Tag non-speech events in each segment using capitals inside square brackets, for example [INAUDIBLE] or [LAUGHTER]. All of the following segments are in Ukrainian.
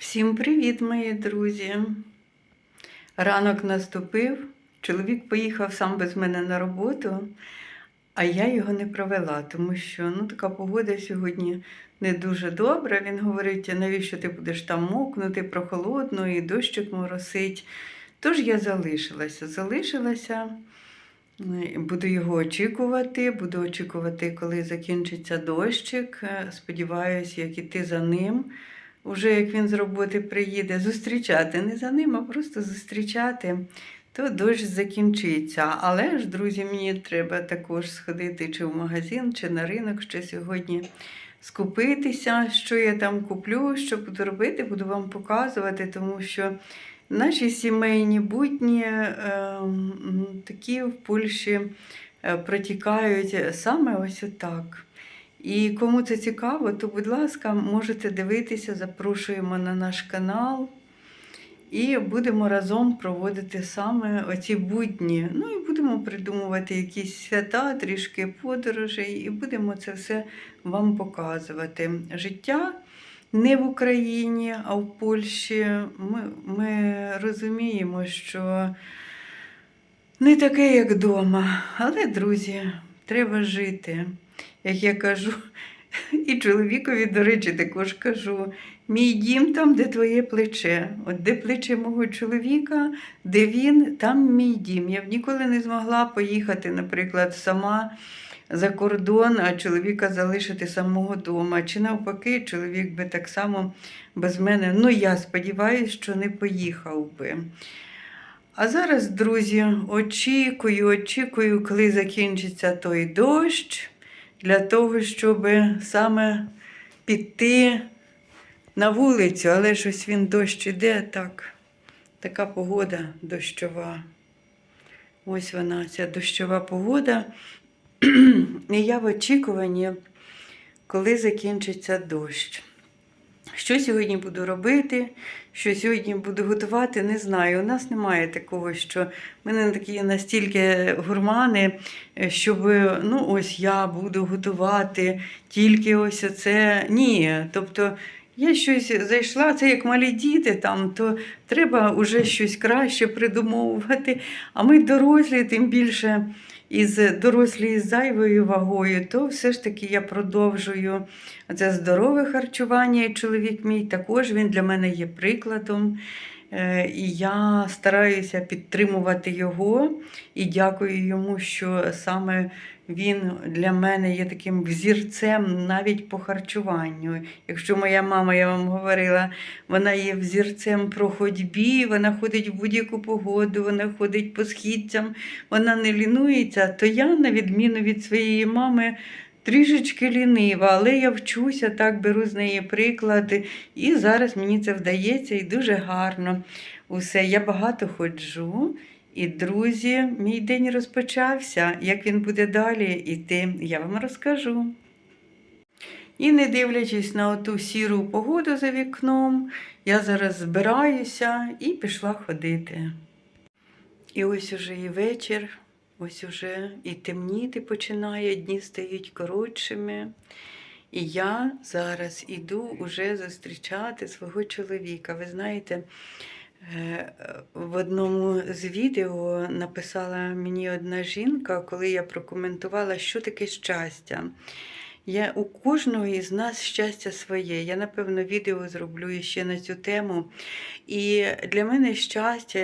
Всім привіт, мої друзі! Ранок наступив, чоловік поїхав сам без мене на роботу, а я його не провела, тому що ну, така погода сьогодні не дуже добра. Він говорить, навіщо ти будеш там мокнути, прохолодно і дощик моросить. Тож я залишилася. Залишилася, буду його очікувати, буду очікувати, коли закінчиться дощик. Сподіваюся, як іти за ним. Уже як він з роботи приїде, зустрічати не за ним, а просто зустрічати, то дощ закінчиться. Але ж, друзі, мені треба також сходити чи в магазин, чи на ринок ще сьогодні скупитися, що я там куплю, що буду робити, буду вам показувати, тому що наші сімейні будні е, такі в Польщі е, протікають саме ось отак. І кому це цікаво, то, будь ласка, можете дивитися, запрошуємо на наш канал. І будемо разом проводити саме оці будні. Ну і будемо придумувати якісь свята, трішки подорожей, і будемо це все вам показувати. Життя не в Україні, а в Польщі. Ми, ми розуміємо, що не таке, як вдома. Але, друзі, треба жити. Як я кажу, і чоловікові, до речі, також кажу: мій дім там, де твоє плече. От де плече мого чоловіка, де він, там мій дім. Я б ніколи не змогла поїхати, наприклад, сама за кордон, а чоловіка залишити самого вдома. Чи навпаки, чоловік би так само без мене. Ну, я сподіваюся, що не поїхав би. А зараз, друзі, очікую, очікую, коли закінчиться той дощ, для того, щоб саме піти на вулицю, але щось він дощ іде, так, така погода дощова. Ось вона, ця дощова погода. [CLEARS THROAT] І я в очікуванні, коли закінчиться дощ. Що сьогодні буду робити, що сьогодні буду готувати, не знаю. У нас немає такого, що ми не такі настільки гурмани, щоб ну, ось я буду готувати тільки ось оце. Ні. Тобто я щось зайшла, це як малі діти, там, то треба вже щось краще придумовувати. А ми дорослі, тим більше із дорослі зайвою вагою, то все ж таки я продовжую це здорове харчування. І чоловік мій також він для мене є прикладом. Е, І я стараюся підтримувати його і дякую йому, що саме він для мене є таким взірцем навіть по харчуванню. Якщо моя мама, я вам говорила, вона є взірцем про ходьбі, вона ходить в будь-яку погоду, вона ходить по східцям, вона не лінується, то я, на відміну від своєї мами, трішечки лінива, але я вчуся, так беру з неї приклади, і зараз мені це вдається і дуже гарно. Усе, я багато ходжу. І, друзі, мій день розпочався. Як він буде далі йти, я вам розкажу. І не дивлячись на оту сіру погоду за вікном, я зараз збираюся і пішла ходити. І ось уже і вечір, ось уже і темніти починає, дні стають коротшими. І я зараз іду уже зустрічати свого чоловіка. Ви знаєте, в одному з відео написала мені одна жінка, коли я прокоментувала, що таке щастя. Я, у кожного із нас щастя своє. Я, напевно, відео зроблю ще на цю тему. І для мене щастя,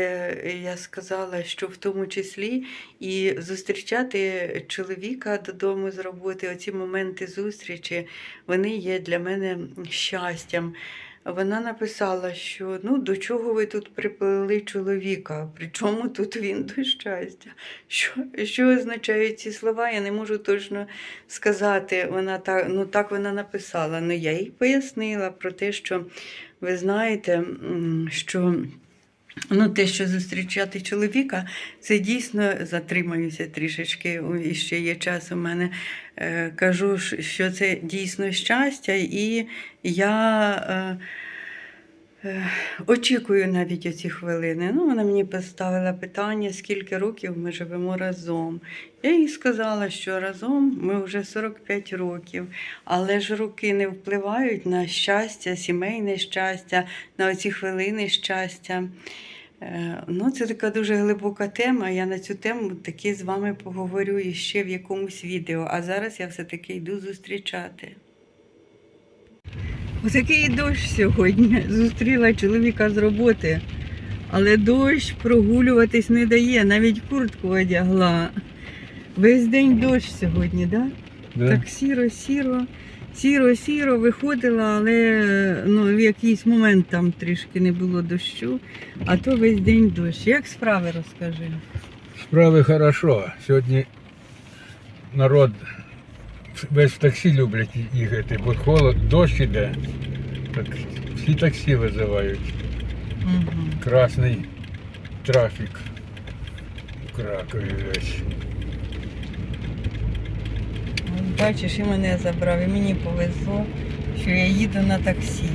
я сказала, що в тому числі і зустрічати чоловіка додому з роботи, оці моменти зустрічі, вони є для мене щастям. Вона написала, що ну до чого ви тут приплели чоловіка? Причому тут він до щастя? Що що означають ці слова? Я не можу точно сказати. Вона так, ну так вона написала. Ну я їй пояснила про те, що ви знаєте, що. Ну, те, що зустрічати чоловіка, це дійсно затримаюся трішечки. І ще є час у мене. Е, кажу, що це дійсно щастя, і я. Очікую навіть оці хвилини. Ну, вона мені поставила питання, скільки років ми живемо разом. Я їй сказала, що разом ми вже 45 років, але ж роки не впливають на щастя, сімейне щастя, на оці хвилини щастя. Е, Ну, це така дуже глибока тема. Я на цю тему таки з вами поговорю іще в якомусь відео. А зараз я все-таки йду зустрічати. Отакий дощ сьогодні. Зустріла чоловіка з роботи, але дощ прогулюватись не дає, навіть куртку одягла. Весь день дощ сьогодні, да? Да? так сіро, сіро, сіро, сіро виходила, але ну, в якийсь момент там трішки не було дощу, а то весь день дощ. Як справи розкажи? Справи хорошо. Сьогодні народ весь в таксі люблять їхати, бо холод, дощ іде. Так всі таксі визивають. Угу. Красний трафік в Кракові весь. Бачиш, і мене забрав, і мені повезло, що я їду на таксі.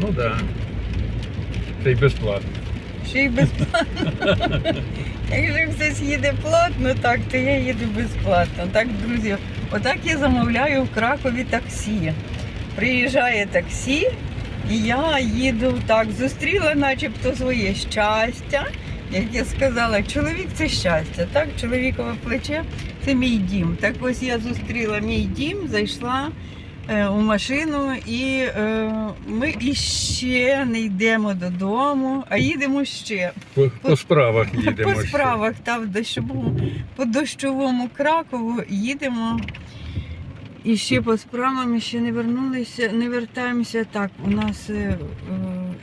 Ну так. Да. Це й безплатно. Ще й безплатно. [LAUGHS] Якщо хтось їде платно, так, то я їду безплатно. Так, друзі, отак я замовляю в Кракові таксі. Приїжджає таксі, і я їду так, зустріла начебто своє щастя. Як я сказала, чоловік це щастя, так? Чоловікове плече це мій дім. Так ось я зустріла мій дім, зайшла у машину, і е, ми іще не йдемо додому, а їдемо ще. По, по справах [LAUGHS] їдемо. По ще. справах та в дощовому, по дощовому Кракову їдемо. І ще по справам ще не вернулися, не вертаємося. Так, у нас е, е,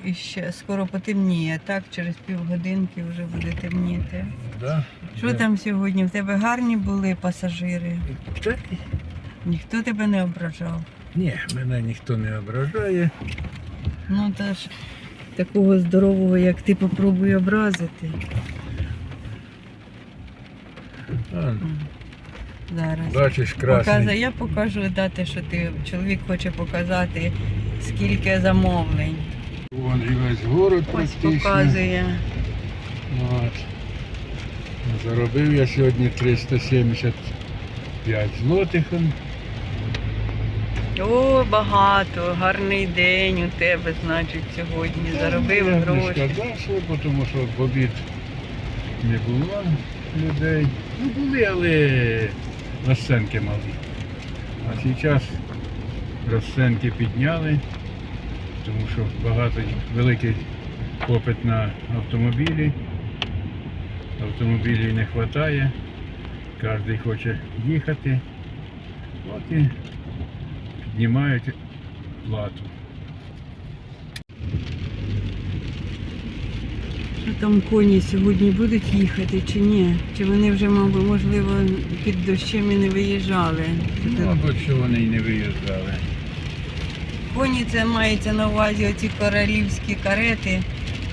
іще скоро потемніє, так, через півгодинки вже буде темніти. Да? Що Да. там сьогодні? В тебе гарні були пасажири? Ніхто тебе не ображав. Ні, мене ніхто не ображає. Ну та ж такого здорового, як ти, попробуй образити. А, Зараз. бачиш, красний. Показа, я покажу дати, що ти чоловік хоче показати, скільки замовлень. Вон і весь город Ось практично. показує. От. Заробив я сьогодні 375 злотих. О, багато, гарний день у тебе, значить, сьогодні. Заробив Я б Не гроші. сказав, тому що в обід не було людей. Ну були, але розценки мали. А зараз розценки підняли, тому що багато великий попит на автомобілі. Автомобілів не вистачає, кожен хоче їхати. От і піднімають плату. Що там коні сьогодні будуть їхати чи ні? Чи вони вже, мабуть, можливо, під дощем і не виїжджали? Ну, Мабуть, що вони й не виїжджали. Коні це мається на увазі оці королівські карети,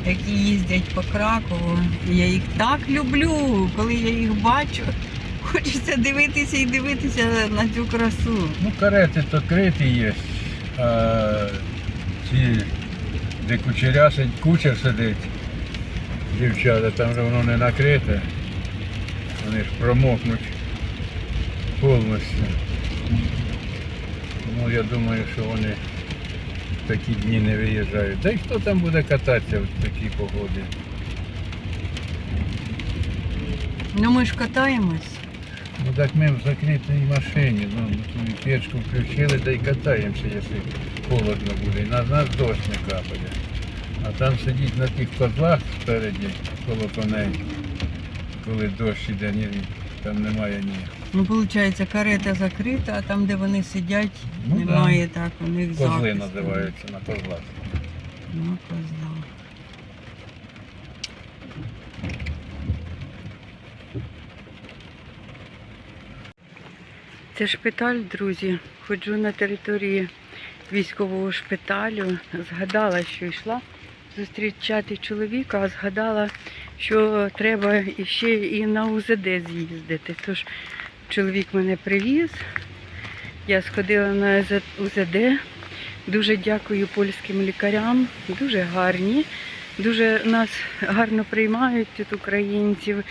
які їздять по Кракову. Я їх так люблю, коли я їх бачу. Хочеться дивитися і дивитися на цю красу. Ну, карети то криті є, а ці, де кучеря сидить, кучер сидить, дівчата, там же воно не накрите. Вони ж промокнуть повністю. Тому я думаю, що вони в такі дні не виїжджають. Та й хто там буде кататися в такій погоді? Ну ми ж катаємось. Ну так ми в закритій машині, ну печку включили, да й катаємося, якщо холодно буде. І на нас дощ не капає. А там сидіть на тих козлах спереді, коло коней, коли дощ іде, ні, там немає ні. Ну, виходить, карета закрита, а там, де вони сидять, Ну, немає так, у них Козли захисту. називаються на козлах. Ну, козла. Це шпиталь, друзі. Ходжу на території військового шпиталю. Згадала, що йшла зустрічати чоловіка, а згадала, що треба ще і на УЗД з'їздити. Тож чоловік мене привіз. Я сходила на УЗД. Дуже дякую польським лікарям, дуже гарні, дуже нас гарно приймають тут українців.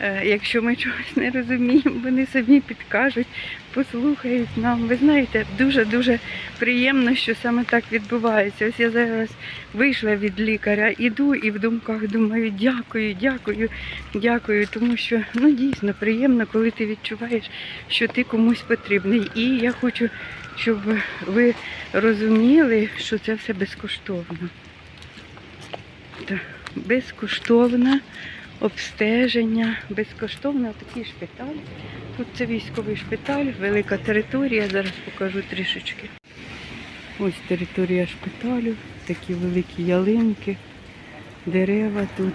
Е, Якщо ми чогось не розуміємо, вони самі підкажуть, послухають нам. Ви знаєте, дуже-дуже приємно, що саме так відбувається. Ось я зараз вийшла від лікаря, іду і в думках думаю, дякую, дякую, дякую, тому що ну дійсно приємно, коли ти відчуваєш, що ти комусь потрібний. І я хочу, щоб ви розуміли, що це все безкоштовно. Так, безкоштовне обстеження, безкоштовно такий шпиталь. Тут це військовий шпиталь, велика територія. Зараз покажу трішечки. Ось територія шпиталю, такі великі ялинки, дерева тут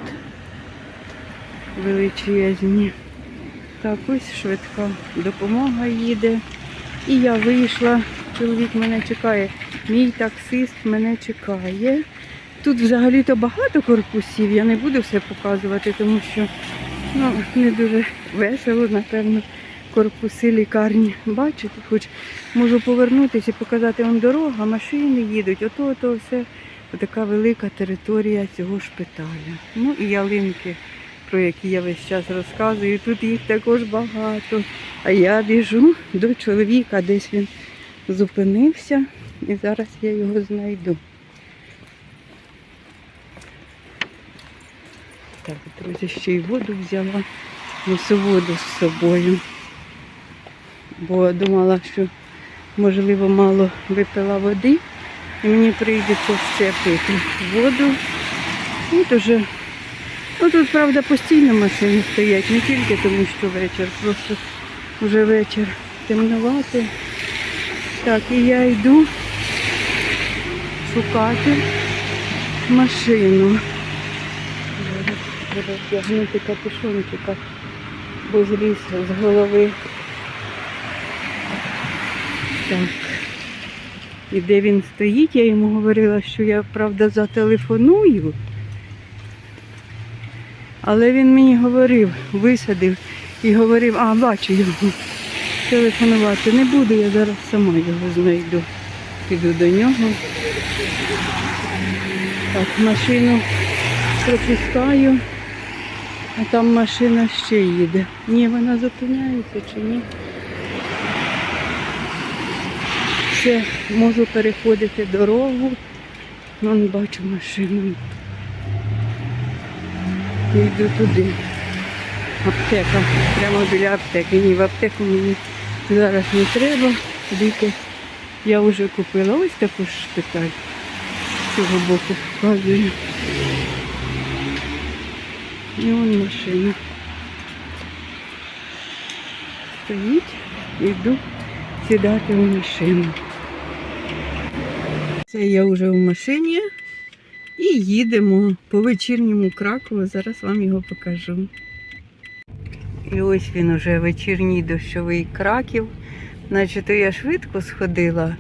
величезні. Так, ось швидка допомога їде. І я вийшла, чоловік мене чекає, мій таксист мене чекає. Тут взагалі-то багато корпусів, я не буду все показувати, тому що ну, не дуже весело, напевно, корпуси лікарні. Бачите, хоч можу повернутися і показати вам дорога, машини їдуть, ото, ото все. Така велика територія цього шпиталя. Ну і ялинки, про які я весь час розказую. Тут їх також багато. А я біжу до чоловіка, десь він зупинився, і зараз я його знайду. Так, друзі, ще й воду взяла, несу воду з собою. Бо думала, що можливо мало випила води, і мені прийдеться ще пити воду. От уже. Ну тут, правда, постійно машини стоять, не тільки тому, що вечір, просто вже вечір темнувати. Так, і я йду шукати машину. Треба вдягнути капюшончика, бо зліз з голови. Так. І де він стоїть, я йому говорила, що я, правда, зателефоную. Але він мені говорив, висадив і говорив, а бачу його. Телефонувати не буду, я зараз сама його знайду. Піду до нього. Так, машину пропускаю, а там машина ще їде. Ні, вона зупиняється чи ні. Все, можу переходити дорогу. Вон бачу машину. Йду туди. Аптека. Прямо біля аптеки. Ні, в аптеку мені зараз не треба. Ліки я вже купила. Ось таку шпиталь. З цього боку показую. І вон машина. Стоїть, йду сідати в машину. Це я вже в машині і їдемо по вечірньому Кракову. Зараз вам його покажу. І ось він уже вечірній дощовий краків. Значить, то я швидко сходила,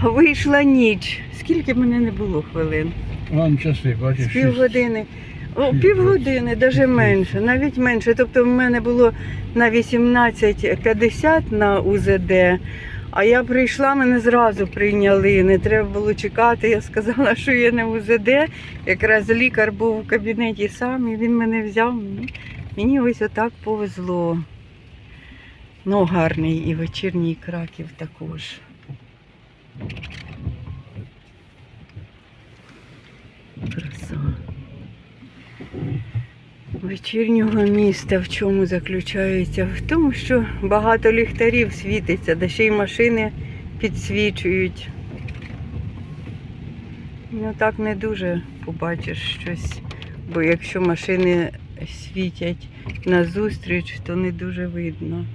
а вийшла ніч. Скільки мене не було хвилин? Вон часи, бачиш, З півгодини. Півгодини, навіть менше, навіть менше. Тобто в мене було на 18.50 на УЗД, а я прийшла, мене зразу прийняли. Не треба було чекати. Я сказала, що я не УЗД. Якраз лікар був у кабінеті сам, і він мене взяв. Мені, ось отак повезло. Ну, гарний і вечірній краків також. Краса. Вечірнього міста в чому заключається? В тому, що багато ліхтарів світиться, да ще й машини підсвічують. Ну так не дуже побачиш щось, бо якщо машини світять назустріч, то не дуже видно.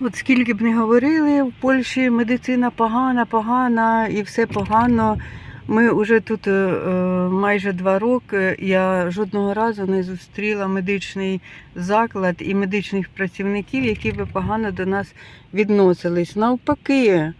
От скільки б не говорили, в Польщі медицина погана, погана і все погано. Ми вже тут е, е, майже два роки. Я жодного разу не зустріла медичний заклад і медичних працівників, які би погано до нас відносились. Навпаки.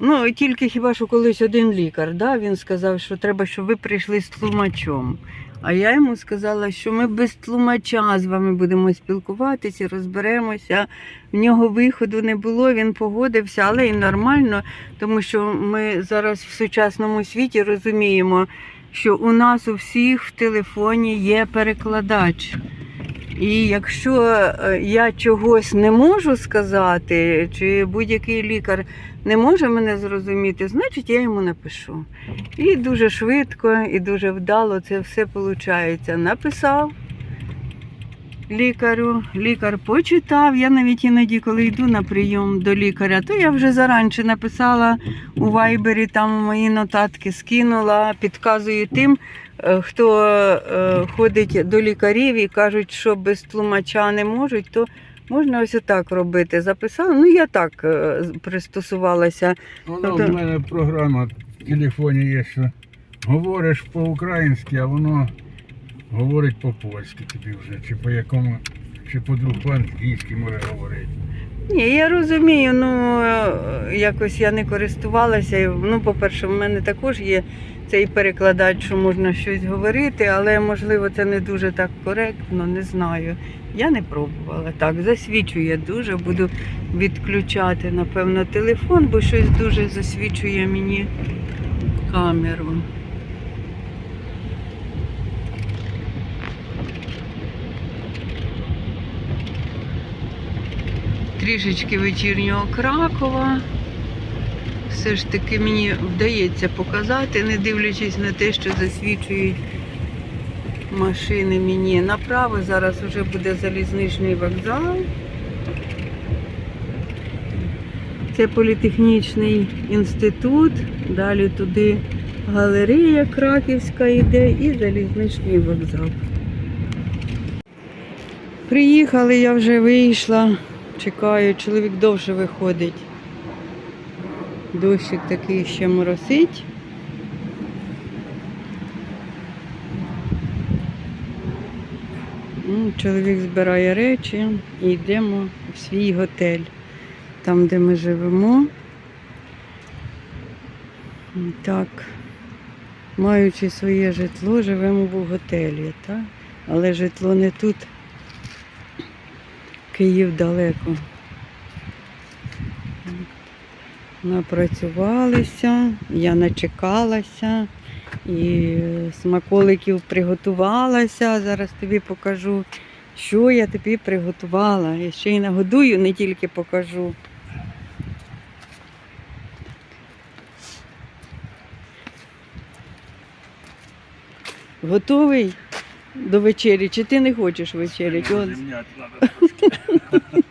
Ну, тільки хіба що колись один лікар, да, він сказав, що треба, щоб ви прийшли з тлумачом. А я йому сказала, що ми без тлумача з вами будемо спілкуватися, розберемося. В нього виходу не було, він погодився, але і нормально, тому що ми зараз в сучасному світі розуміємо, що у нас у всіх в телефоні є перекладач. І якщо е, я чогось не можу сказати, чи будь-який лікар не може мене зрозуміти, значить я йому напишу. І дуже швидко і дуже вдало це все виходить. Написав лікарю, лікар почитав. Я навіть іноді, коли йду на прийом до лікаря, то я вже заранче написала у вайбері, там мої нотатки скинула, підказую тим, хто е, ходить до лікарів і кажуть, що без тлумача не можуть, то можна ось отак робити. Записала. Ну, я так е, пристосувалася. Воно Тобто- в мене програма в телефоні є, що говориш по-українськи, а воно говорить по-польськи тобі вже, чи по якому, чи по-друг по-англійськи може говорити. Ні, я розумію, ну е, якось я не користувалася. Ну, по-перше, в мене також є цей перекладач, що можна щось говорити, але можливо це не дуже так коректно, не знаю. Я не пробувала. Так, засвічує дуже, буду відключати, напевно, телефон, бо щось дуже засвічує мені камеру. трішечки вечірнього Кракова. Все ж таки мені вдається показати, не дивлячись на те, що засвічують машини мені направо. Зараз вже буде залізничний вокзал. Це політехнічний інститут, далі туди галерея Краківська йде і залізничний вокзал. Приїхали, я вже вийшла. Чекаю, чоловік довше виходить. Дощик такий ще моросить. Ну, Чоловік збирає речі і йдемо в свій готель, там, де ми живемо. Так, маючи своє житло, живемо в готелі, так? але житло не тут. Київ далеко. Напрацювалися, я начекалася і смаколиків приготувалася. Зараз тобі покажу, що я тобі приготувала. І ще й нагодую, не тільки покажу. Готовий до вечері? Чи ти не хочеш вечеряти? От. [LAUGHS]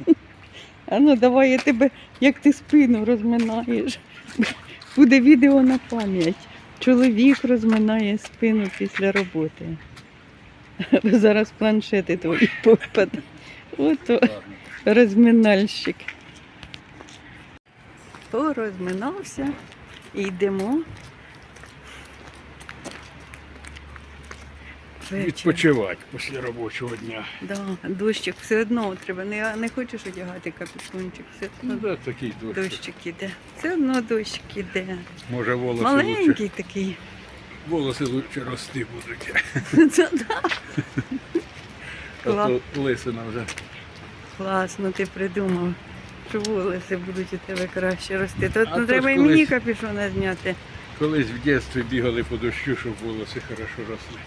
А ну давай я тебе, як ти спину розминаєш. Буде відео на пам'ять. Чоловік розминає спину після роботи. Зараз планшети твої попаде. Ото розминальщик. Порозминався і йдемо. Відпочивати після робочого дня. Да, дощик все одно треба. Не, не хочеш одягати капюшончик, все Ну да, такий дощ. дощик іде. Все одно дощик іде. Може волоси лучше, Маленький такий. волоси лучше рости будуть. [LAUGHS] Це да. А то лисина вже. Класно, ти придумав. Що волоси будуть у тебе краще рости. То ж треба і мені капюшона зняти. Колись в дитинстві бігали по дощу, щоб волоси хорошо росли.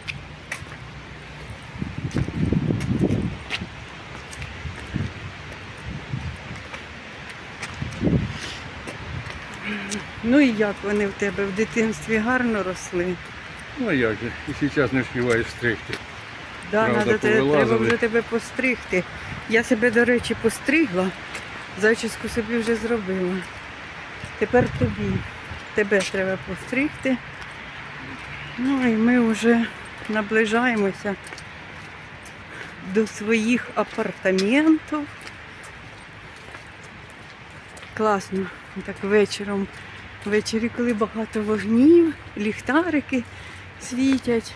Ну і як вони в тебе в дитинстві гарно росли. Ну а як же, і зараз не встигаю стригти. Да, Правда, надо, те- треба повилазили. вже тебе постригти. Я себе, до речі, постригла, зачіску собі вже зробила. Тепер тобі. Тебе треба постригти. Ну і ми вже наближаємося до своїх апартаментів. Класно, так вечором Ввечері, коли багато вогнів, ліхтарики світять.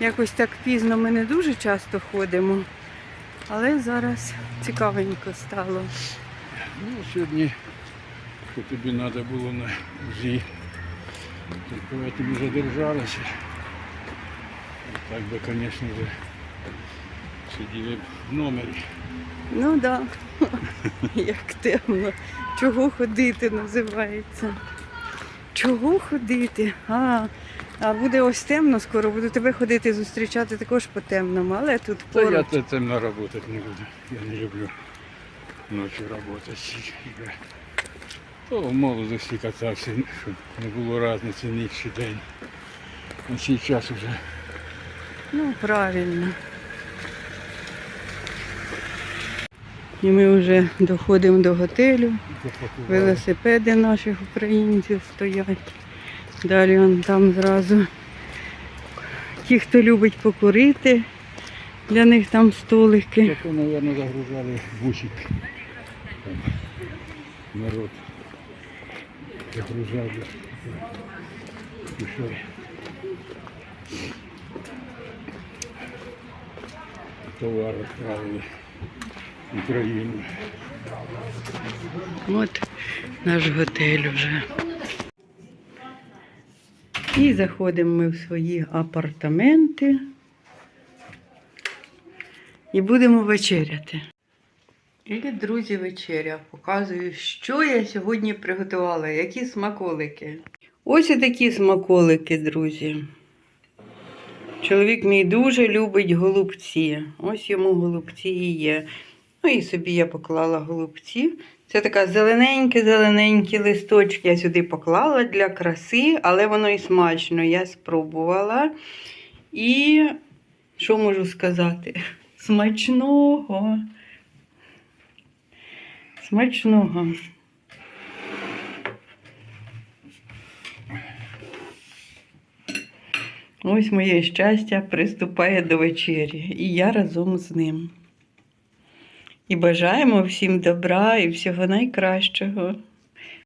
Якось так пізно ми не дуже часто ходимо, але зараз цікавенько стало. Ну, сьогодні, що тобі треба було на ЗІ, то поэтому задержалися. Так би, звісно, вже сиділи б в номері. Ну так, да. [LAUGHS] як темно. Чого ходити називається. Чого ходити? А, а буде ось темно скоро, буду тебе ходити зустрічати також по темному, але тут Та я поруч. те- темно працювати не буду. Я не люблю ночі працювати. То в молодості катався, щоб не було різниці ніч чи день. На цей час вже Ну, правильно. І ми вже доходимо до готелю. Велосипеди наших українців стоять. Далі он там зразу ті, хто любить покурити, для них там столики. Тако, мабуть, загружали бусик. Народ загружав. Пішов. Товар відправили Україну. От наш готель вже. І заходимо ми в свої апартаменти і будемо вечеряти. І, друзі, вечеря. Показую, що я сьогодні приготувала, які смаколики. Ось і такі смаколики, друзі. Чоловік мій дуже любить голубці. Ось йому голубці і є. Ну і собі я поклала голубці. Це така зелененькі-зелененькі листочки. Я сюди поклала для краси, але воно і смачно. Я спробувала. І що можу сказати? Смачного. Смачного. Ось моє щастя приступає до вечері, і я разом з ним. І бажаємо всім добра і всього найкращого.